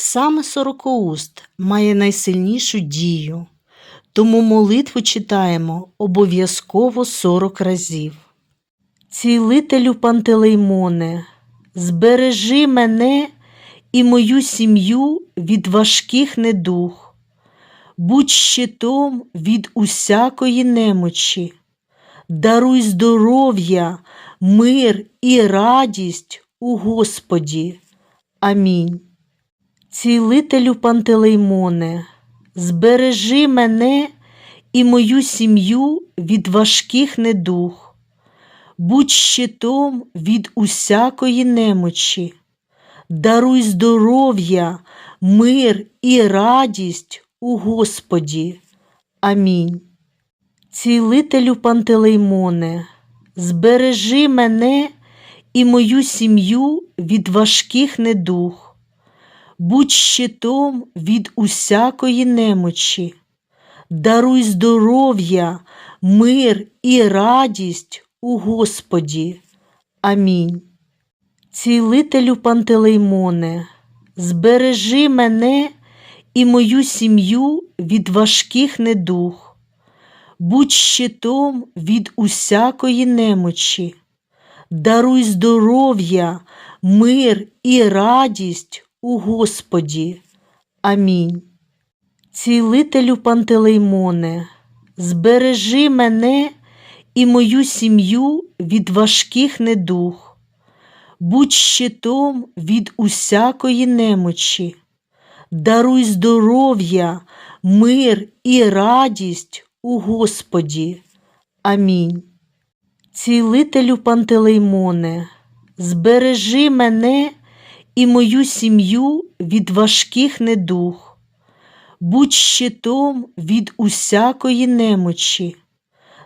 Саме сорокоуст має найсильнішу дію, тому молитву читаємо обов'язково 40 разів. Цілителю Пантелеймоне, збережи мене і мою сім'ю від важких недух, будь щитом від усякої немочі, даруй здоров'я, мир і радість у Господі. Амінь. Цілителю Пантелеймоне, збережи мене і мою сім'ю від важких недух, будь щитом від усякої немочі, даруй здоров'я, мир і радість у Господі. Амінь. Цілителю Пантелеймоне, збережи мене і мою сім'ю від важких недух будь щитом від усякої немочі, даруй здоров'я, мир і радість у Господі. Амінь. Цілителю Пантелеймоне, збережи мене і мою сім'ю від важких недух, будь щитом від усякої немочі, даруй здоров'я, мир і радість у Господі. Амінь. Цілителю Пантелеймоне, збережи мене і мою сім'ю від важких недух, будь щитом від усякої немочі, даруй здоров'я, мир і радість у Господі. Амінь. Цілителю Пантелеймоне, збережи мене і мою сім'ю від важких недух, будь щитом від усякої немочі,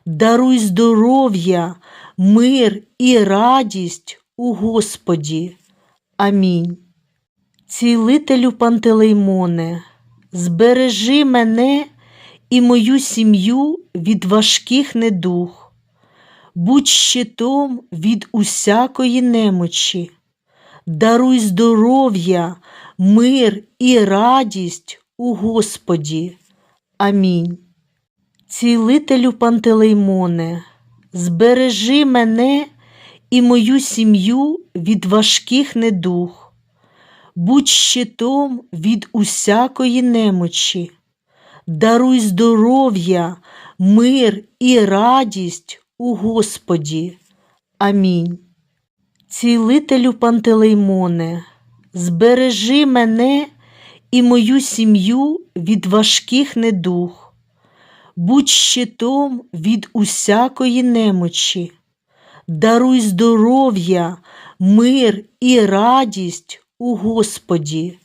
даруй здоров'я, мир і радість у Господі. Амінь. Цілителю Пантелеймоне, збережи мене і мою сім'ю від важких недух, будь щитом від усякої немочі даруй здоров'я, мир і радість у Господі. Амінь. Цілителю Пантелеймоне, збережи мене і мою сім'ю від важких недух, будь щитом від усякої немочі, даруй здоров'я, мир і радість у Господі. Амінь. Цілителю Пантелеймоне, збережи мене і мою сім'ю від важких недух, будь щитом від усякої немочі, даруй здоров'я, мир і радість у Господі.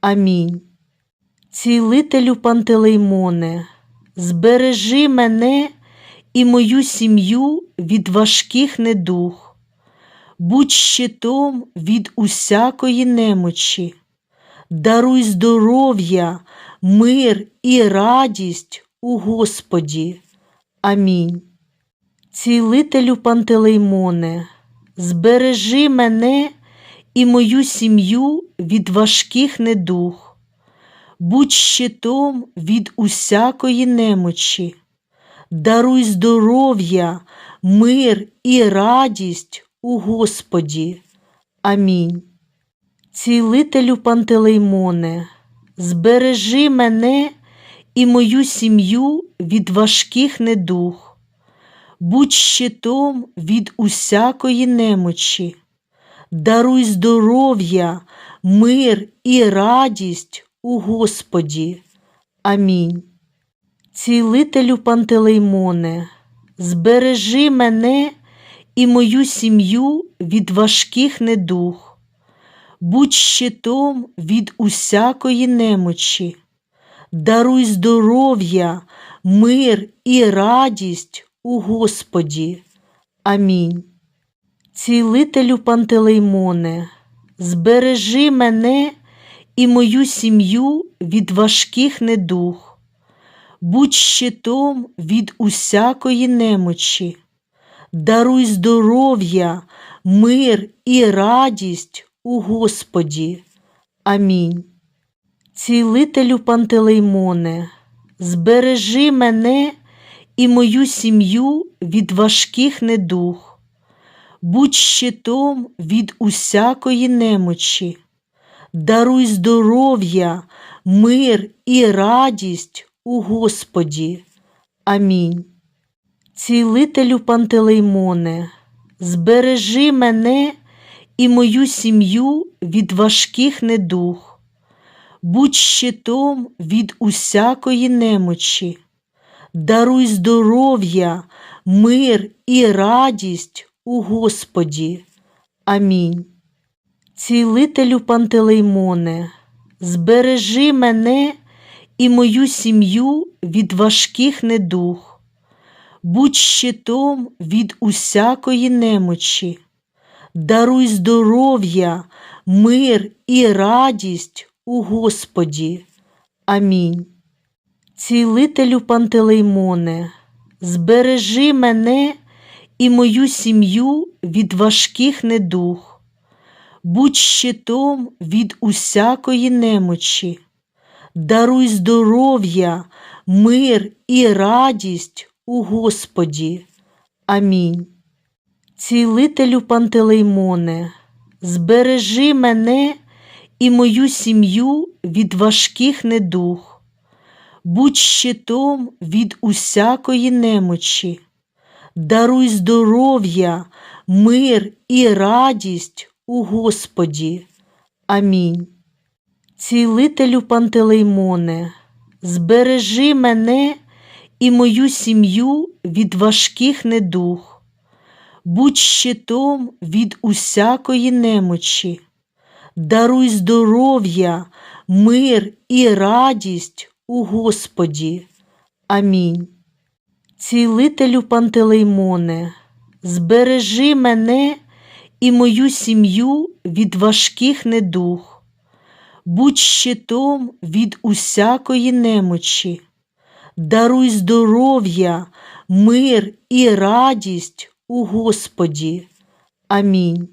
Амінь. Цілителю Пантелеймоне, збережи мене і мою сім'ю від важких недух будь щитом від усякої немочі, даруй здоров'я, мир і радість у Господі. Амінь. Цілителю Пантелеймоне, збережи мене і мою сім'ю від важких недух, будь щитом від усякої немочі, даруй здоров'я, мир і радість у Господі. Амінь. Цілителю Пантелеймоне, збережи мене і мою сім'ю від важких недух, будь щитом від усякої немочі, даруй здоров'я, мир і радість у Господі. Амінь. Цілителю Пантелеймоне, збережи мене і мою сім'ю від важких недух, будь щитом від усякої немочі, даруй здоров'я, мир і радість у Господі. Амінь. Цілителю Пантелеймоне, збережи мене і мою сім'ю від важких недух, будь щитом від усякої немочі, даруй здоров'я, мир і радість у Господі. Амінь. Цілителю Пантелеймоне, збережи мене і мою сім'ю від важких недух, будь щитом від усякої немочі, даруй здоров'я, мир і радість у Господі. Амінь. Цілителю Пантелеймоне, збережи мене і мою сім'ю від важких недух, будь щитом від усякої немочі, даруй здоров'я, мир і радість у Господі. Амінь. Цілителю Пантелеймоне, збережи мене і мою сім'ю від важких недух, будь щитом від усякої немочі, даруй здоров'я, мир і радість у Господі. Амінь. Цілителю Пантелеймоне, збережи мене і мою сім'ю від важких недух, будь щитом від усякої немочі, даруй здоров'я, мир і радість у Господі. Амінь. Цілителю Пантелеймоне, збережи мене і мою сім'ю від важких недух, будь щитом від усякої немочі, даруй здоров'я, мир і радість у Господі. Амінь. Цілителю Пантелеймоне, збережи мене і мою сім'ю від важких недух, будь щитом від усякої немочі, даруй здоров'я, мир і радість у Господі. Амінь. Цілителю Пантелеймоне, збережи мене і мою сім'ю від важких недух, будь щитом від усякої немочі, даруй здоров'я, мир і радість у Господі. Амінь.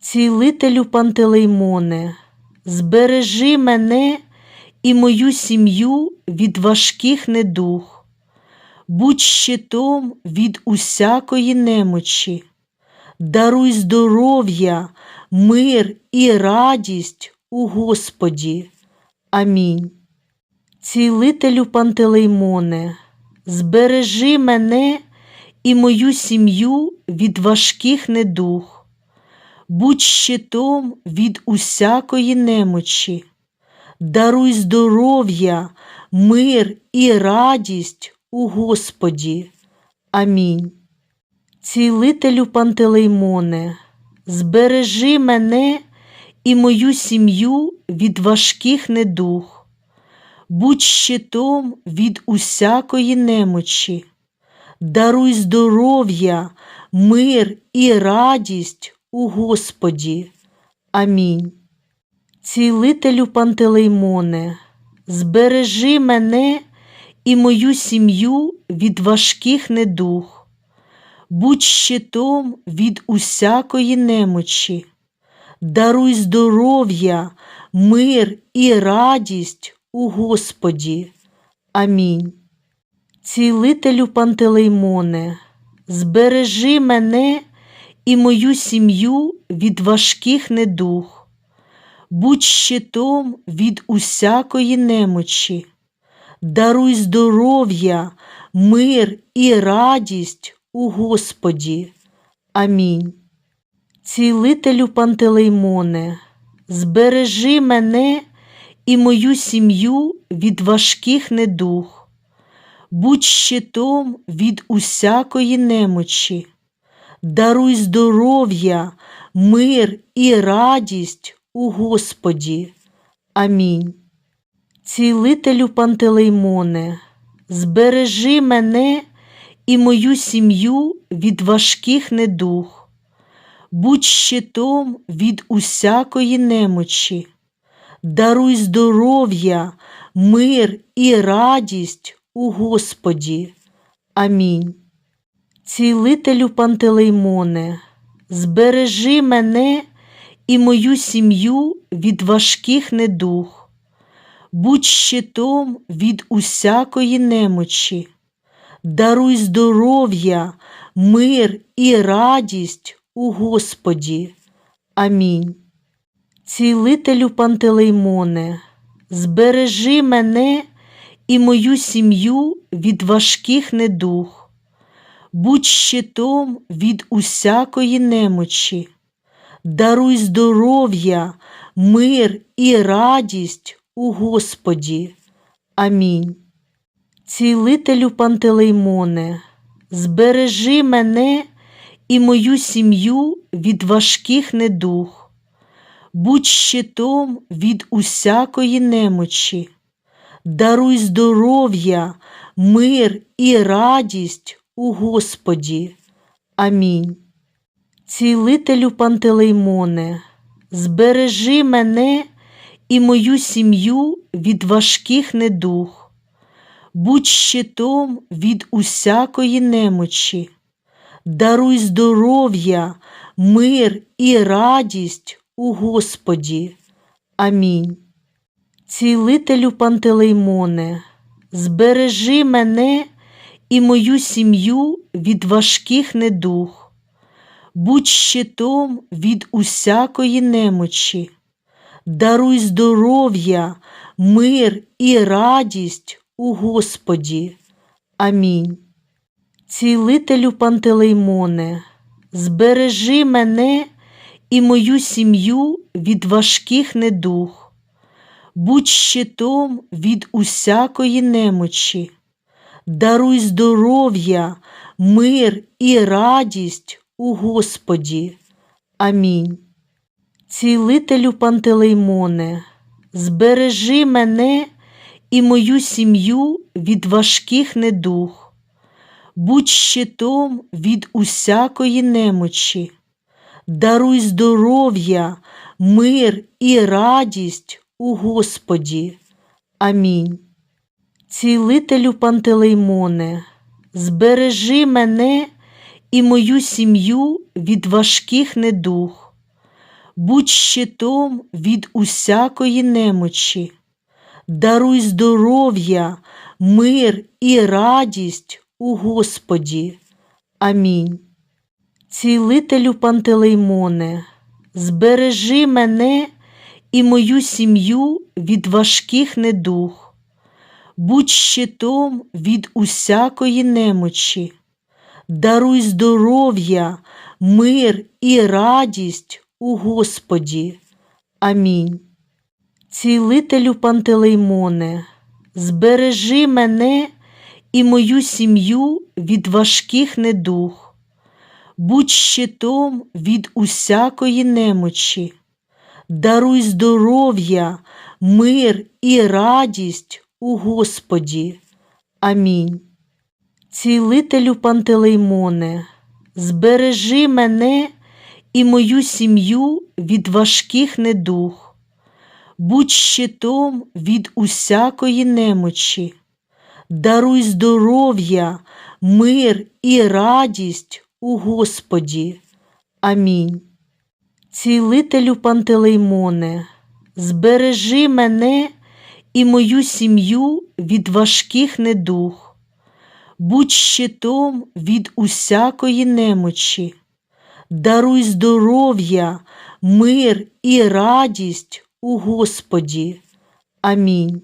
Цілителю Пантелеймоне, збережи мене і мою сім'ю від важких недух, будь щитом від усякої немочі, даруй здоров'я, мир і радість у Господі. Амінь. Цілителю Пантелеймоне, збережи мене і мою сім'ю від важких недух, будь щитом від усякої немочі, даруй здоров'я, мир і радість у Господі. Амінь. Цілителю Пантелеймоне, збережи мене і мою сім'ю від важких недух, будь щитом від усякої немочі, даруй здоров'я, мир і радість у Господі. Амінь. Цілителю Пантелеймоне, збережи мене і мою сім'ю від важких недух, будь щитом від усякої немочі, даруй здоров'я, мир і радість у Господі. Амінь. Цілителю Пантелеймоне, збережи мене і мою сім'ю від важких недух, будь щитом від усякої немочі, даруй здоров'я, мир і радість у Господі. Амінь. Цілителю Пантелеймоне, збережи мене і мою сім'ю від важких недух, будь щитом від усякої немочі, даруй здоров'я, мир і радість у Господі. Амінь. Цілителю Пантелеймоне, збережи мене і мою сім'ю від важких недуг, будь щитом від усякої немочі, даруй здоров'я, мир і радість у Господі. Амінь. Цілителю Пантелеймоне, збережи мене і мою сім'ю від важких недуг, будь щитом від усякої немочі, даруй здоров'я, мир і радість у Господі. Амінь. Цілителю Пантелеймоне, збережи мене і мою сім'ю від важких недуг, будь щитом від усякої немочі, даруй здоров'я, мир і радість у Господі. Амінь. Цілителю Пантелеймоне, збережи мене і мою сім'ю від важких недуг, будь щитом від усякої немочі, даруй здоров'я, мир і радість у Господі. Амінь. Цілителю Пантелеймоне, збережи мене і мою сім'ю від важких недуг, будь щитом від усякої немочі, даруй здоров'я, мир і радість у Господі. Амінь. Цілителю Пантелеймоне, збережи мене і мою сім'ю від важких недуг, будь щитом від усякої немочі, даруй здоров'я, мир і радість у Господі. Амінь. Цілителю Пантелеймоне, збережи мене і мою сім'ю від важких недуг, будь щитом від усякої немочі, даруй здоров'я, мир і радість у Господі. Амінь. Цілителю Пантелеймоне, збережи мене і мою сім'ю від важких недуг, будь щитом від усякої немочі, даруй здоров'я, мир і радість у Господі. Амінь. Цілителю Пантелеймоне, збережи мене і мою сім'ю від важких недуг, будь щитом від усякої немочі, даруй здоров'я, мир і радість у Господі. Амінь. Цілителю Пантелеймоне, збережи мене і мою сім'ю від важких недуг, будь щитом від усякої немочі, даруй здоров'я, мир і радість у Господі. Амінь. Цілителю Пантелеймоне, збережи мене і мою сім'ю від важких недуг, будь щитом від усякої немочі, даруй здоров'я, мир і радість у Господі. Амінь. Цілителю Пантелеймоне, збережи мене і мою сім'ю від важких недуг, будь щитом від усякої немочі, даруй здоров'я, мир і радість у Господі. Амінь. Цілителю Пантелеймоне, збережи мене і мою сім'ю від важких недуг, будь щитом від усякої немочі, даруй здоров'я, мир і радість у Господі. Амінь.